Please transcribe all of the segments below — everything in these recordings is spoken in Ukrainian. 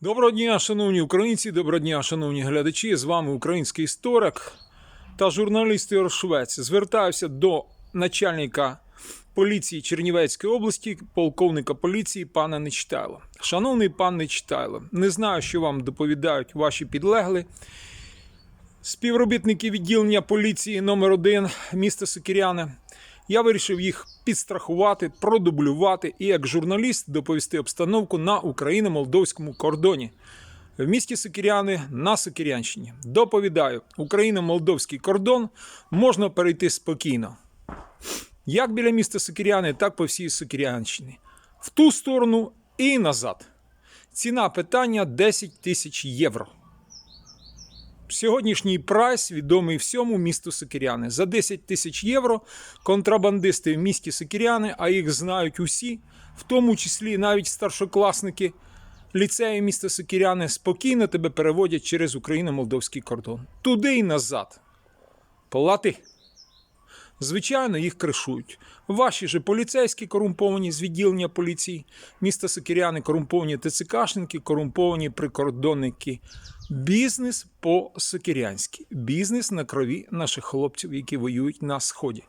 Доброго дня, шановні українці, доброго дня, шановні глядачі. З вами український історик та журналіст Ігор Швець. Звертаюся до начальника поліції Чернівецької області, полковника поліції пана Нечитайло. Шановний пан Нечитайло, не знаю, що вам доповідають ваші підлегли. Співробітники відділення поліції номер 1 міста Сокіряне. Я вирішив їх підстрахувати, продублювати і як журналіст доповісти обстановку на україно-молдовському кордоні. В місті Сокіряни на Сокірянщині. Доповідаю, Україно-молдовський кордон можна перейти спокійно. Як біля міста Сокіряни, так по всій Сокірянщині. В ту сторону і назад. Ціна питання 10 тисяч євро. Сьогоднішній прайс відомий всьому місту Сокиряни. За 10 тисяч євро контрабандисти в місті Сокиряни, а їх знають усі, в тому числі навіть старшокласники ліцею міста Сокиряни, спокійно тебе переводять через Україно-молдовський кордон. Туди і назад. Плати. Звичайно, їх кришують. Ваші же поліцейські корумповані з відділення поліції, міста Сокиряни, корумповані ТЦКшники, корумповані прикордонники. Бізнес по-сокирянськи. Бізнес на крові наших хлопців, які воюють на сході.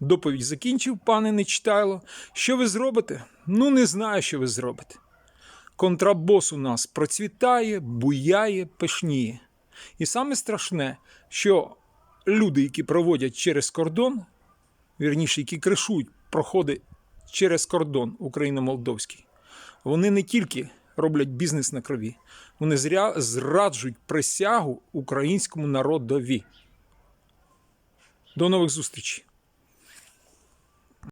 Доповідь закінчив, пане Нечитайло. Що ви зробите? Ну, не знаю, що ви зробите. Контрабос у нас процвітає, буяє, пишніє. І саме страшне, що люди, які проводять через кордон, вірніше, які кришують проходи через кордон україно-молдовський, вони не тільки роблять бізнес на крові, вони зраджують присягу українському народові. До нових зустрічей!